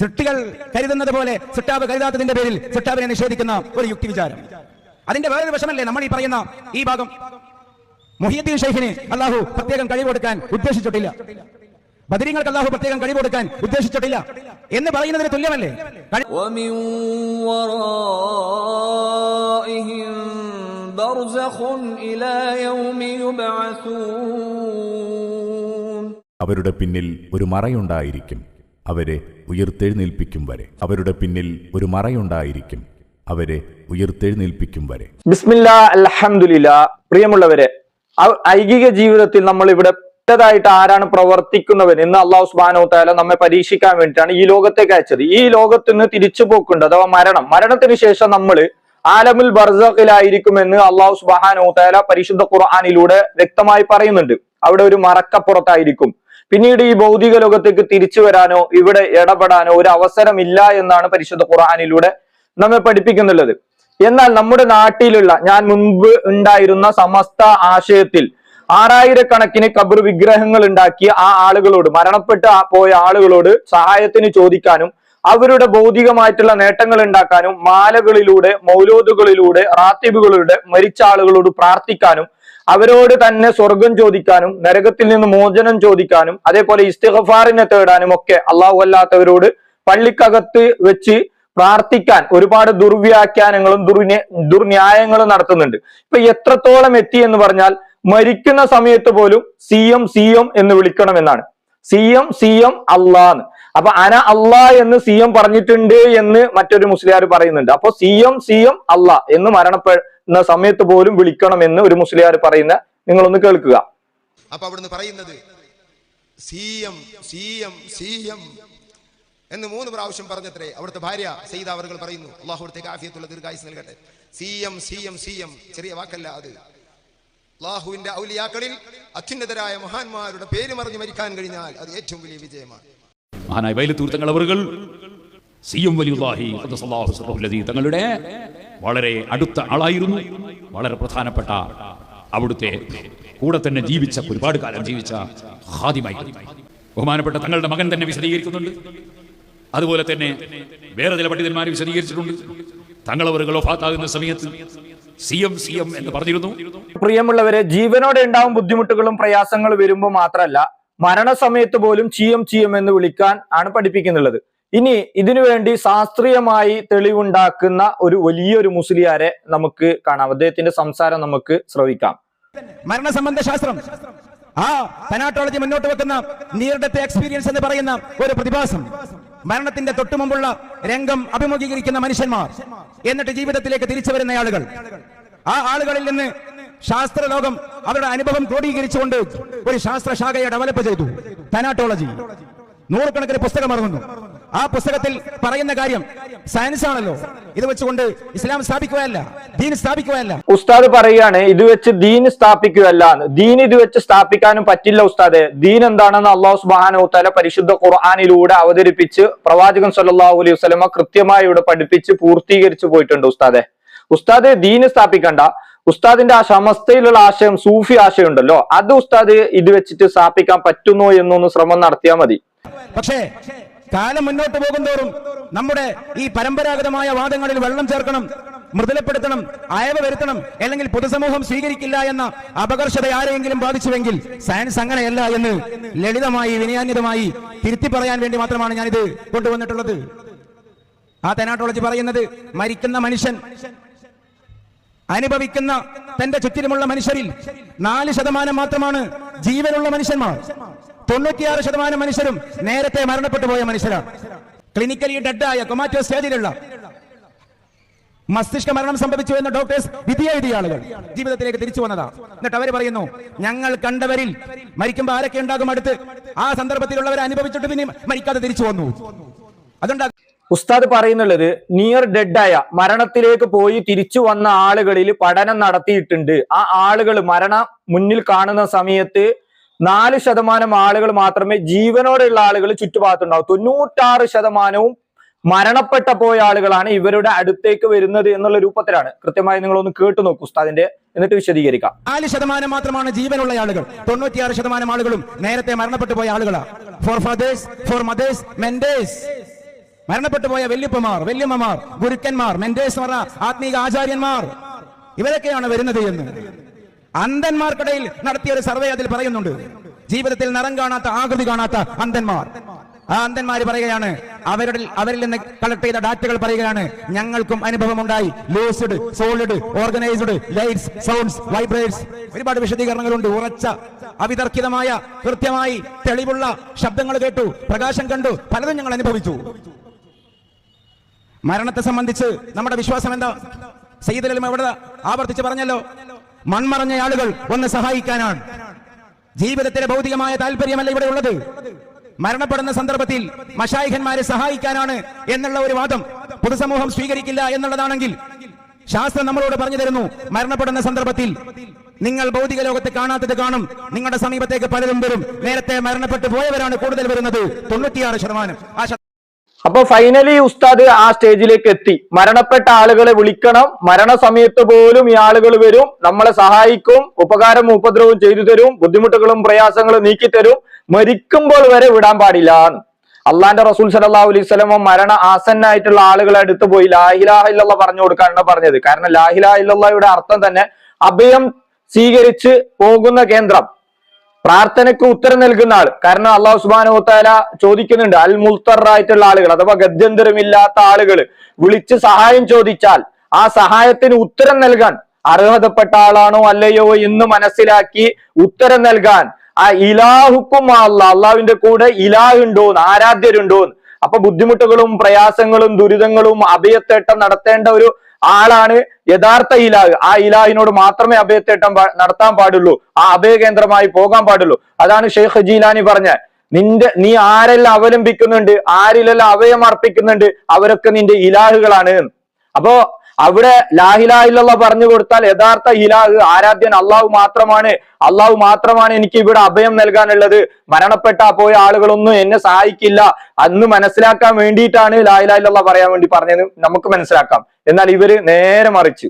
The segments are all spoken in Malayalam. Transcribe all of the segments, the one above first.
സൃഷ്ടികൾ കരുതുന്നത് പോലെ സൃഷ്ടാവ് കരുതാത്തതിന്റെ പേരിൽ സൃഷ്ടാവിനെ നിഷേധിക്കുന്ന ഒരു യുക്തി വിചാരം അതിന്റെ വേറൊരു വശമല്ലേ നമ്മൾ ഈ പറയുന്ന ഈ ഭാഗം. മുഹിയദ്ദീൻ ഷെയ്ഖിന് അള്ളാഹു പ്രത്യേകം കഴിവ് കൊടുക്കാൻ ഉദ്ദേശിച്ചിട്ടില്ല. ബദരീങ്ങൾക്ക് അള്ളാഹു പ്രത്യേകം കഴിവ് കൊടുക്കാൻ ഉദ്ദേശിച്ചിട്ടില്ല എന്ന് പറയുന്നതിന് തുല്യമല്ലേ? അവരുടെ പിന്നിൽ ഒരു മറയുണ്ടായിരിക്കും. അവരെ ഉയർത്തെഴുന്നേൽപ്പിക്കും വരെ. അവരുടെ പിന്നിൽ ഒരു മറയുണ്ടായിരിക്കും. അവരെ ഉയർത്തെഴുന്നേൽപ്പിക്കും വരെ. ബിസ്മില്ല അൽഹംദുലില്ല. പ്രിയമുള്ളവരെ ഐകിക ജീവിതത്തിൽ നമ്മൾ ഇവിടെ ായിട്ട് ആരാണ് പ്രവർത്തിക്കുന്നവൻ എന്ന് അള്ളാഹു സുബാനോ താല നമ്മെ പരീക്ഷിക്കാൻ വേണ്ടിയിട്ടാണ് ഈ ലോകത്തേക്ക് അയച്ചത്. ഈ ലോകത്ത് നിന്ന് തിരിച്ചു പോക്കുണ്ട് അഥവാ മരണം. മരണത്തിന് ശേഷം നമ്മൾ ആലമുൽ ബർസഖിലായിരിക്കുമെന്ന് അള്ളാഹു സുബാനോ താല പരിശുദ്ധ ഖുർആാനിലൂടെ വ്യക്തമായി പറയുന്നുണ്ട്. അവിടെ ഒരു മറക്കപ്പുറത്തായിരിക്കും. പിന്നീട് ഈ ഭൗതിക ലോകത്തേക്ക് തിരിച്ചു വരാനോ ഇവിടെ ഇടപെടാനോ ഒരു അവസരമില്ല എന്നാണ് പരിശുദ്ധ ഖുർആാനിലൂടെ നമ്മെ പഠിപ്പിക്കുന്നുള്ളത്. എന്നാൽ നമ്മുടെ നാട്ടിലുള്ള ഞാൻ മുൻപ് ഉണ്ടായിരുന്ന സമസ്ത ആശയത്തിൽ ആറായിരക്കണക്കിന് കബർ വിഗ്രഹങ്ങൾ ഉണ്ടാക്കിയ ആ ആളുകളോട് മരണപ്പെട്ട് പോയ ആളുകളോട് സഹായത്തിന് ചോദിക്കാനും അവരുടെ ഭൗതികമായിട്ടുള്ള നേട്ടങ്ങൾ ഉണ്ടാക്കാനും മാലകളിലൂടെ മൗലോദുകളിലൂടെ റാത്തിബുകളിലൂടെ മരിച്ച ആളുകളോട് പ്രാർത്ഥിക്കാനും അവരോട് തന്നെ സ്വർഗം ചോദിക്കാനും നരകത്തിൽ നിന്ന് മോചനം ചോദിക്കാനും അതേപോലെ ഇസ്തിഗഫാറിനെ തേടാനും ഒക്കെ അള്ളാഹു അല്ലാത്തവരോട് പള്ളിക്കകത്ത് വെച്ച് പ്രാർത്ഥിക്കാൻ ഒരുപാട് ദുർവ്യാഖ്യാനങ്ങളും ദുർന്യ ദുർന്യായങ്ങളും നടത്തുന്നുണ്ട്. ഇപ്പൊ എത്രത്തോളം എത്തി എന്ന് പറഞ്ഞാൽ മരിക്കുന്ന സമയത്ത് പോലും സി എം സി എം എന്ന് വിളിക്കണമെന്നാണ്. സി എം സി എം അള്ളാന്ന് അപ്പൊ അന അള്ളാ എന്ന് സി എം പറഞ്ഞിട്ടുണ്ട് എന്ന് മറ്റൊരു മുസ്ലിയാർ പറയുന്നുണ്ട്. അപ്പൊ സി എം സി എം അള്ളാ എന്ന് മരണപ്പെടുന്ന സമയത്ത് പോലും വിളിക്കണമെന്ന് ഒരു മുസ്ലിയാർ പറയുന്ന നിങ്ങളൊന്ന് കേൾക്കുക. അപ്പൊ അവിടുന്ന് പറയുന്നത് C M C M C M എന്ന് മൂന്ന് പ്രാവശ്യം പറഞ്ഞത്രേ അവിടുത്തെ ഭാര്യ സെയ്ത അവർ പറയുന്നു. അള്ളാഹു കാഫിയത്തുള്ള ദീർഘായുസ് നൽകട്ടെ. C M C M C M ചെറിയ വാക്കല്ല അത്. അള്ളാഹുവിന്റെ ഔലിയാക്കളിൽ അത്യുന്നതരായ മഹാന്മാരുടെ പേര് മറിഞ്ഞു മരിക്കാൻ കഴിഞ്ഞാൽ അത് ഏറ്റവും വലിയ വിജയമാണ്. മഹാനായ വൈലത്തൂർ തങ്ങൾ അവർ സി എം വലിയ തങ്ങളുടെ വളരെ അടുത്ത ആളായിരുന്നു. വളരെ പ്രധാനപ്പെട്ട അവിടുത്തെ കൂടെ തന്നെ ജീവിച്ച ഒരുപാട് കാലം ജീവിച്ച ഹാദിമായി ബഹുമാനപ്പെട്ട തങ്ങളുടെ മകൻ തന്നെ വിശദീകരിക്കുന്നുണ്ട്. അതുപോലെ തന്നെ വേറെ ചില പണ്ഡിതന്മാർ വിശദീകരിച്ചിട്ടുണ്ട്. തങ്ങളവറുകൾ ഒഫാത്താകുന്ന സമയത്ത് സി എം സി എം എന്ന് പറഞ്ഞിരുന്നു. പ്രിയമുള്ളവരെ ജീവനോടെ ഉണ്ടാവും ബുദ്ധിമുട്ടുകളും പ്രയാസങ്ങളും വരുമ്പോൾ മാത്രമല്ല മരണസമയത്ത് പോലും ചീയം ചീയം എന്ന് വിളിക്കാൻ ആണ് പഠിപ്പിക്കുന്നുള്ളത്. ഇനി ഇതിനുവേണ്ടി ശാസ്ത്രീയമായി തെളിവുണ്ടാക്കുന്ന ഒരു വലിയൊരു മുസ്ലിയാരെ നമുക്ക് കാണാം. അദ്ദേഹത്തിന്റെ സംസാരം നമുക്ക് ശ്രവിക്കാം. മരണസംബന്ധ ശാസ്ത്രം ആ പനാട്ടോളജി മുന്നോട്ട് വെക്കുന്ന നിയർ ഡെത്ത് എക്സ്പീരിയൻസ് എന്ന് പറയുന്ന ഒരു പ്രതിഭാസം. മരണത്തിന്റെ തൊട്ടു മുമ്പുള്ള രംഗം അഭിമുഖീകരിക്കുന്ന മനുഷ്യന്മാർ. എന്നിട്ട് ജീവിതത്തിലേക്ക് തിരിച്ചു വരുന്ന ആളുകൾ. ആ ആളുകളിൽ നിന്ന് ശാസ്ത്രലോകം അവരുടെ അനുഭവം ക്രോഡീകരിച്ചുകൊണ്ട് ഒരു ശാസ്ത്രശാഖയെ ഡെവലപ്പ് ചെയ്തു. പനാട്ടോളജി നൂറുകണക്കിന് പുസ്തകം ഇറങ്ങുന്നു ആ പുസ്തകത്തിൽ പറയുന്ന കാര്യം സയൻസ് ആണല്ലോ. ഇത് വെച്ചുകൊണ്ട് ഇസ്ലാം സ്ഥാപിക്കുകയല്ല ദീൻ സ്ഥാപിക്കുകയല്ല. ഉസ്താദ് പറയുകയാണ് ഇത് വെച്ച് ദീൻ സ്ഥാപിക്കുകയല്ല ദീൻ ഇത് വെച്ച് സ്ഥാപിക്കാനും പറ്റില്ല ഉസ്താദെ. ദീൻ എന്താണെന്ന് അള്ളാഹു സുബാനു തല പരിശുദ്ധ ഖുർആാനിലൂടെ അവതരിപ്പിച്ച് പ്രവാചകൻ സല്ലാഹു അലൈഹി വസ്ലമ കൃത്യമായി ഇവിടെ പഠിപ്പിച്ച് പൂർത്തീകരിച്ചു പോയിട്ടുണ്ട് ഉസ്താദെ. ഉസ്താദ് ദീന് സ്ഥാപിക്കണ്ട. ഉസ്താദിന്റെ ആ സമസ്തയിലുള്ള ആശയം സൂഫി ആശയം ഉണ്ടല്ലോ. അത് ഉസ്താദ് ഇത് വെച്ചിട്ട് സ്ഥാപിക്കാൻ പറ്റുന്നു എന്നൊന്ന് ശ്രമം നടത്തിയാൽ മതി. പക്ഷേ കാലം മുന്നോട്ട് പോകുന്തോറും നമ്മുടെ ഈ പരമ്പരാഗതമായ വാദങ്ങളിൽ വെള്ളം ചേർക്കണം മൃദുലപ്പെടുത്തണം അയവ് വരുത്തണം അല്ലെങ്കിൽ പൊതുസമൂഹം സ്വീകരിക്കില്ല എന്ന അപകർഷത ആരെയെങ്കിലും ബാധിച്ചുവെങ്കിൽ സയൻസ് അങ്ങനെയല്ല എന്ന് ലളിതമായി വിനയാന്യതമായി തിരുത്തി പറയാൻ വേണ്ടി മാത്രമാണ് ഞാനിത് കൊണ്ടുവന്നിട്ടുള്ളത്. ആ തെനാട്ടോളജി പറയുന്നത് മരിക്കുന്ന മനുഷ്യൻ അനുഭവിക്കുന്ന തന്റെ ചുറ്റിലുമുള്ള മനുഷ്യരിൽ നാല് ശതമാനം മാത്രമാണ് ജീവനുള്ള മനുഷ്യന്മാർ. തൊണ്ണൂറ്റിയാറ് ശതമാനം മനുഷ്യരും നേരത്തെ മരണപ്പെട്ടു പോയ മനുഷ്യരാണ് ക്ലിനിക്കലി ഡെഡായ കൊമാറ്റോ സ്റ്റേജിലുള്ള മസ്തിഷ്ക മരണം സംഭവിച്ചു എന്ന ഡോക്ടേഴ്സ് വിധി എഴുതിയ ആളുകൾ ജീവിതത്തിലേക്ക് തിരിച്ചു വന്നതാ. എന്നിട്ട് അവർ പറയുന്നു ഞങ്ങൾ കണ്ടവരിൽ മരിക്കുമ്പോൾ ആരൊക്കെ ഉണ്ടാകും അടുത്ത്? ആ സന്ദർഭത്തിലുള്ളവരെ അനുഭവിച്ചിട്ട് പിന്നെ മരിക്കാതെ തിരിച്ചു വന്നു. അതുകൊണ്ട് ഉസ്താദ് പറയുന്നുള്ളത് നിയർ ഡെഡായ മരണത്തിലേക്ക് പോയി തിരിച്ചു വന്ന ആളുകളിൽ പഠനം നടത്തിയിട്ടുണ്ട്. ആ ആളുകൾ മരണം മുന്നിൽ കാണുന്ന സമയത്ത് നാല് ശതമാനം ആളുകൾ മാത്രമേ ജീവനോടെയുള്ള ആളുകൾ ചുറ്റുഭാഗത്തുണ്ടാവും. തൊണ്ണൂറ്റാറ് ശതമാനവും മരണപ്പെട്ട പോയ ആളുകളാണ് ഇവരുടെ അടുത്തേക്ക് വരുന്നത് എന്നുള്ള രൂപത്തിലാണ്. കൃത്യമായി നിങ്ങൾ ഒന്ന് കേട്ടു നോക്കൂ ഉസ്താദിന്റെ. എന്നിട്ട് വിശദീകരിക്കാം. നാല് ശതമാനം മാത്രമാണ് ജീവനുള്ള ആളുകൾ. തൊണ്ണൂറ്റിയാറ് ശതമാനം ആളുകളും നേരത്തെ മരണപ്പെട്ടു പോയ ആളുകളാണ് forefathers foremothers mentors മരണപ്പെട്ടു പോയ വല്യപ്പമാർ വല്യമ്മമാർ ഗുരുക്കന്മാർ പറഞ്ഞ ആത്മീക ആചാര്യന്മാർ. ഇവരൊക്കെയാണ് വരുന്നത് എന്ന്. അന്ധന്മാർക്കിടയിൽ നടത്തിയ ഒരു സർവേ അതിൽ പറയുന്നുണ്ട്. ജീവിതത്തിൽ നിറം കാണാത്ത ആകൃതി കാണാത്ത അന്ധന്മാർ. ആ അന്ധന്മാര് പറയുകയാണ് അവരുടെ അവരിൽ നിന്ന് കളക്ട് ചെയ്ത ഡാറ്റകൾ പറയുകയാണ് ഞങ്ങൾക്കും അനുഭവമുണ്ടായി. Lucid solid organised lights sounds vibrates ഒരുപാട് വിശദീകരണങ്ങളുണ്ട്. ഉറച്ച അവിതർക്കിതമായ കൃത്യമായി തെളിവുള്ള ശബ്ദങ്ങൾ കേട്ടു പ്രകാശം കണ്ടു പലതും ഞങ്ങൾ അനുഭവിച്ചു. മരണത്തെ സംബന്ധിച്ച് നമ്മുടെ വിശ്വാസം എന്താ സയ്യിദ് എവിടെ ആവർത്തിച്ച് പറഞ്ഞല്ലോ മൺമറഞ്ഞ ആളുകൾ ഒന്ന് സഹായിക്കാനാണ്. ജീവിതത്തിലെ ഭൗതികമായ താല്പര്യമല്ല ഇവിടെ ഉള്ളത്. മരണപ്പെടുന്ന സന്ദർഭത്തിൽ മഷായിഖന്മാരെ സഹായിക്കാനാണ് എന്നുള്ള ഒരു വാദം പൊതുസമൂഹം സ്വീകരിക്കില്ല എന്നുള്ളതാണെങ്കിൽ ശാസ്ത്രം നമ്മളോട് പറഞ്ഞു തരുന്നു മരണപ്പെടുന്ന സന്ദർഭത്തിൽ നിങ്ങൾ ഭൗതിക ലോകത്ത് കാണാത്തത് കാണും. നിങ്ങളുടെ സമീപത്തേക്ക് പലരും വരും. നേരത്തെ മരണപ്പെട്ടു പോയവരാണ് കൂടുതൽ വരുന്നത്. തൊണ്ണൂറ്റിയാറ് ശതമാനം. ആ അപ്പൊ ഫൈനലി ഉസ്താദ് ആ സ്റ്റേജിലേക്ക് എത്തി. മരണപ്പെട്ട ആളുകളെ വിളിക്കണം. മരണസമയത്ത് പോലും ഈ ആളുകൾ വരും. നമ്മളെ സഹായിക്കും. ഉപകാരം ഉപദ്രവവും ചെയ്തു തരും. ബുദ്ധിമുട്ടുകളും പ്രയാസങ്ങളും നീക്കി തരും. മരിക്കുമ്പോൾ വരെ വിടാൻ പാടില്ല അള്ളാന്റെ റസൂൽ സല്ലല്ലാഹു അലൈഹി സ്വലമ മരണ ആസന്നായിട്ടുള്ള ആളുകളെ അടുത്ത് പോയി ലാഹിലാഹില്ല പറഞ്ഞു കൊടുക്കാനാണ് പറഞ്ഞത്. കാരണം ലാഹിലാഹില്ലയുടെ അർത്ഥം തന്നെ അഭയം സ്വീകരിച്ച് പോകുന്ന കേന്ദ്രം. പ്രാർത്ഥനയ്ക്ക് ഉത്തരം നൽകുന്ന ആൾ. കാരണം അള്ളാഹു സുബാനോത്താല താല ചോദിക്കുന്നുണ്ട് അൽ മുൽത്തറായിട്ടുള്ള ആളുകൾ അഥവാ ഗദ്യന്തരമില്ലാത്ത ആളുകൾ വിളിച്ച് സഹായം ചോദിച്ചാൽ ആ സഹായത്തിന് ഉത്തരം നൽകാൻ അർഹതപ്പെട്ട ആളാണോ അല്ലയോ എന്ന് മനസ്സിലാക്കി ഉത്തരം നൽകാൻ ആ ഇലാഹുക്കും അല്ല അള്ളാഹുവിന്റെ കൂടെ ഇലാഹുണ്ടോന്ന് ആരാധ്യരുണ്ടോന്ന്. അപ്പൊ ബുദ്ധിമുട്ടുകളും പ്രയാസങ്ങളും ദുരിതങ്ങളും അഭയത്തേട്ടം നടത്തേണ്ട ഒരു ആളാണ് യഥാർത്ഥ ഇലാഹ്. ആ ഇലാഹിനോട് മാത്രമേ അഭയത്തേട്ടം നടത്താൻ പാടുള്ളൂ. ആ അഭയകേന്ദ്രമായി പോകാൻ പാടുള്ളൂ. അതാണ് ഷെയ്ഖ് ജീലാനി പറഞ്ഞ നിന്റെ നീ ആരെല്ലാം അവലംബിക്കുന്നുണ്ട്? ആരിലെല്ലാം അഭയം അർപ്പിക്കുന്നുണ്ട്? അവരൊക്കെ നിന്റെ ഇലാഹുകളാണ്. അപ്പോ അവിടെ ലാഹിലാഹില്ല പറഞ്ഞു കൊടുത്താൽ യഥാർത്ഥ ഇലാഹ് ആരാധ്യൻ അള്ളാഹു മാത്രമാണ്. അള്ളാഹു മാത്രമാണ് എനിക്ക് ഇവിടെ അഭയം നൽകാനുള്ളത്. മരണപ്പെട്ട പോയ ആളുകളൊന്നും എന്നെ സഹായിക്കില്ല. അന്ന് മനസ്സിലാക്കാൻ വേണ്ടിയിട്ടാണ് ലാഹിലാഹില്ല പറയാൻ വേണ്ടി പറഞ്ഞത്. നമുക്ക് മനസ്സിലാക്കാം. എന്നാൽ ഇവർ നേരെ മറിച്ച്.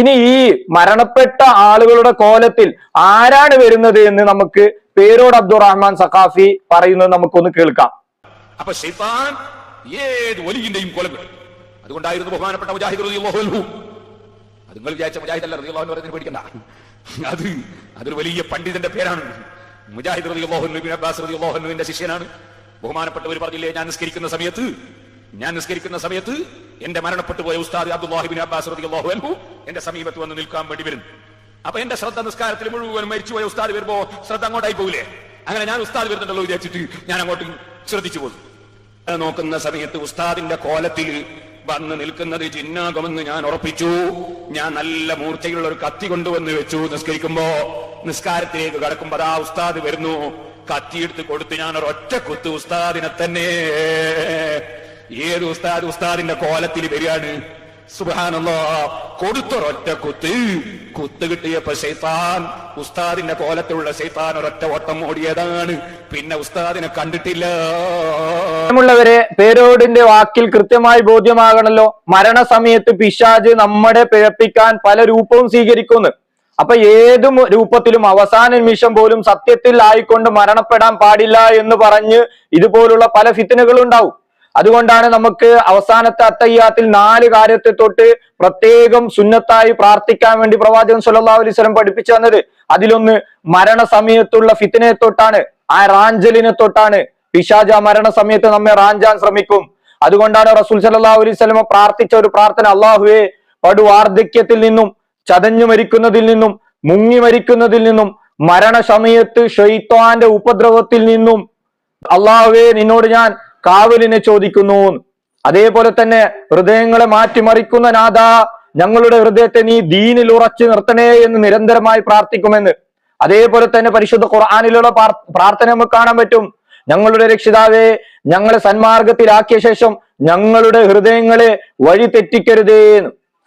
ഇനി ഈ മരണപ്പെട്ട ആളുകളുടെ കോലത്തിൽ ആരാണ് വരുന്നത് എന്ന് നമുക്ക് പേരോട് അബ്ദുറഹ്മാൻ സഖാഫി പറയുന്നത് നമുക്കൊന്ന് കേൾക്കാം. അപ്പൊ ഏത് ഒലിയിന്റെയും കൊലം കിട്ടും അതുകൊണ്ടായിരുന്നു ബഹുമാനപ്പെട്ട മുജാഹിദ് അൻഹു. അത് നിങ്ങൾ വിചാരിച്ച മുജാഹിദ് അല്ല അൻഹു പറയുന്നതിന് പേടിക്കണ്ട. അത് അതൊരു വലിയ പണ്ഡിതന്റെ പേരാണ്. മുജാഹിദ് ഇബ്നു അബ്ബാസ് അൻഹുവിന്റെ ശിഷ്യനാണ്. ബഹുമാനപ്പെട്ടവർ പറഞ്ഞില്ലേ ഞാൻ നിസ്കരിക്കുന്ന സമയത്ത്? ഞാൻ നിസ്കരിക്കുന്ന സമയത്ത് എന്റെ മരണപ്പെട്ടു പോയ ഉസ്താദ് അബ്ദുല്ലാഹിബിൻ അബ്ബാസ് റളിയല്ലാഹു അൻഹു എന്റെ സമീപത്ത് വന്ന് നിൽക്കാൻ വേണ്ടി വരുന്നു അപ്പൊ എന്റെ ശ്രദ്ധ നിസ്കാരത്തിൽ മുഴുവൻ മരിച്ചുപോയ ഉസ്താദ് വരുമ്പോ ശ്രദ്ധ അങ്ങോട്ടായി പോകില്ലേ അങ്ങനെ ഞാൻ ഉസ്താദ് വരുന്നുണ്ടല്ലോ വിചാരിച്ചിട്ട് ഞാൻ അങ്ങോട്ട് ശ്രദ്ധിച്ചു പോകും നോക്കുന്ന സമയത്ത് ഉസ്താദിന്റെ കോലത്തിൽ വന്ന് നിൽക്കുന്നത് ജിന്നാകുമെന്ന് ഞാൻ ഉറപ്പിച്ചു. ഞാൻ നല്ല മൂർച്ചയുള്ള ഒരു കത്തി കൊണ്ടുവന്ന് വെച്ചു. നിസ്കരിക്കുമ്പോ നിസ്കാരത്തിലേക്ക് കടക്കുമ്പോ അതാ ഉസ്താദ് വരുന്നു. കത്തിയെടുത്ത് കൊടുത്ത് ഞാൻ ഒരൊറ്റ കുത്ത് ഉസ്താദിനെ തന്നെ. ഏത് ഉസ്താദ് ഉസ്താദിന്റെ കോലത്തിൽ വരികയാണ്? കൊടുത്തൊരൊറ്റ കുത്ത്. കുത്ത് കിട്ടിയപ്പോ ശൈത്താൻ ഉസ്താദിന്റെ കോലത്തിലുള്ള ശൈത്താൻ ഒരൊറ്റ ഓട്ടം ഓടിയതാണ്. പിന്നെ ഉസ്താദിനെ കണ്ടിട്ടില്ല. പേരോടിന്റെ വാക്കിൽ കൃത്യമായി ബോധ്യമാകണല്ലോ. മരണസമയത്ത് പിശാജ് നമ്മുടെ പിഴപ്പിക്കാൻ പല രൂപവും സ്വീകരിക്കുന്നു. അപ്പൊ ഏത് രൂപത്തിലും അവസാന നിമിഷം പോലും സത്യത്തിൽ ആയിക്കൊണ്ട് മരണപ്പെടാൻ പാടില്ല എന്ന് പറഞ്ഞ് ഇതുപോലുള്ള പല ഫിത്തനുകളും ഉണ്ടാവും അതുകൊണ്ടാണ് നമുക്ക് അവസാനത്തെ അത്തയ്യാത്തിൽ നാല് കാര്യത്തെ തൊട്ട് പ്രത്യേകം സുന്നത്തായി പ്രാർത്ഥിക്കാൻ വേണ്ടി പ്രവാചകൻ സുല്ലാ അലൈഹി വസല്ലം പഠിപ്പിച്ചു തന്നത്. അതിലൊന്ന് മരണസമയത്തുള്ള ഫിത്തിനെ തൊട്ടാണ് ആ റാഞ്ചലിനെ തൊട്ടാണ്. പിശാജ മരണ സമയത്ത് നമ്മെ റാഞ്ചാൻ ശ്രമിക്കും. അതുകൊണ്ടാണ് റസൂൽ സല്ലാ അലൈഹി പ്രാർത്ഥിച്ച ഒരു പ്രാർത്ഥന അള്ളാഹുവെ പടു വാർദ്ധക്യത്തിൽ നിന്നും ചതഞ്ഞു മരിക്കുന്നതിൽ നിന്നും മുങ്ങി മരിക്കുന്നതിൽ നിന്നും മരണസമയത്ത് ഷെയ്ത്തോന്റെ ഉപദ്രവത്തിൽ നിന്നും. അള്ളാഹുവെ നിന്നോട് ഞാൻ കാവലിനെ ചോദിക്കുന്നു. അതേപോലെ തന്നെ ഹൃദയങ്ങളെ മാറ്റിമറിക്കുന്ന നാഥ ഞങ്ങളുടെ ഹൃദയത്തെ നീ ദീനിൽ ഉറച്ചു നിർത്തണേ എന്ന് നിരന്തരമായി പ്രാർത്ഥിക്കുമെന്ന്. അതേപോലെ തന്നെ പരിശുദ്ധ ഖുർആാനിലുള്ള പ്രാർത്ഥന നമുക്ക് കാണാൻ പറ്റും. ഞങ്ങളുടെ രക്ഷിതാവേ ഞങ്ങളെ സന്മാർഗത്തിലാക്കിയ ശേഷം ഞങ്ങളുടെ ഹൃദയങ്ങളെ വഴി തെറ്റിക്കരുതേ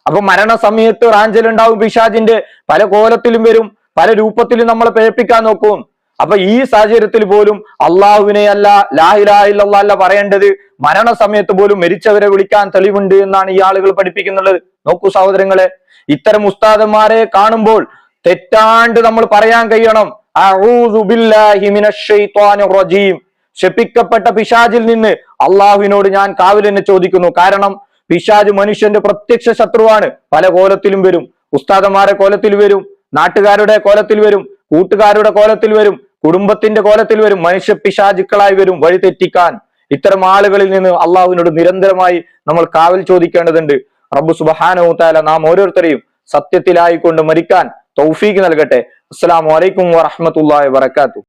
അപ്പൊ മരണസമയത്ത് റാഞ്ചലുണ്ടാവും പിശാജിന്റെ പല കോലത്തിലും വരും പല രൂപത്തിലും നമ്മളെ പേപ്പിക്കാൻ നോക്കും. അപ്പൊ ഈ സാഹചര്യത്തിൽ പോലും അള്ളാഹുവിനെ അല്ല ലാഹിലാഹില്ല അല്ല പറയേണ്ടത് മരണസമയത്ത് പോലും മരിച്ചവരെ വിളിക്കാൻ തെളിവുണ്ട് എന്നാണ് ഈ ആളുകൾ പഠിപ്പിക്കുന്നുള്ളത് നോക്കൂ സഹോദരങ്ങളെ ഇത്തരം ഉസ്താദന്മാരെ കാണുമ്പോൾ തെറ്റാണ്ട് നമ്മൾ പറയാൻ കഴിയണം. "അഊദു ബില്ലാഹി മിനശ് റജീം. ശപിക്കപ്പെട്ട പിശാജിൽ നിന്ന് അള്ളാഹുവിനോട് ഞാൻ കാവിലെന്നെ ചോദിക്കുന്നു. കാരണം പിശാജ് മനുഷ്യന്റെ പ്രത്യക്ഷ ശത്രുവാണ്. പല കോലത്തിലും വരും. ഉസ്താദന്മാരെ കോലത്തിൽ വരും. നാട്ടുകാരുടെ കോലത്തിൽ വരും. കൂട്ടുകാരുടെ കോലത്തിൽ വരും. കുടുംബത്തിന്റെ കോലത്തിൽ വരും മനുഷ്യ പിശാചുക്കളായി വരും വഴിതെറ്റിക്കാൻ. ഇത്തരം ആളുകളിൽ നിന്ന് അള്ളാഹുവിനോട് നിരന്തരമായി നമ്മൾ കാവൽ ചോദിക്കേണ്ടതുണ്ട്. റബ്ബു സുബഹാനഹു താല നാം ഓരോരുത്തരെയും സത്യത്തിലായിക്കൊണ്ട് മരിക്കാൻ തൗഫീക്ക് നൽകട്ടെ. അസ്സാം വലൈക്കും വറഹ്മത്തുള്ളാഹി വബറകാതുഹു.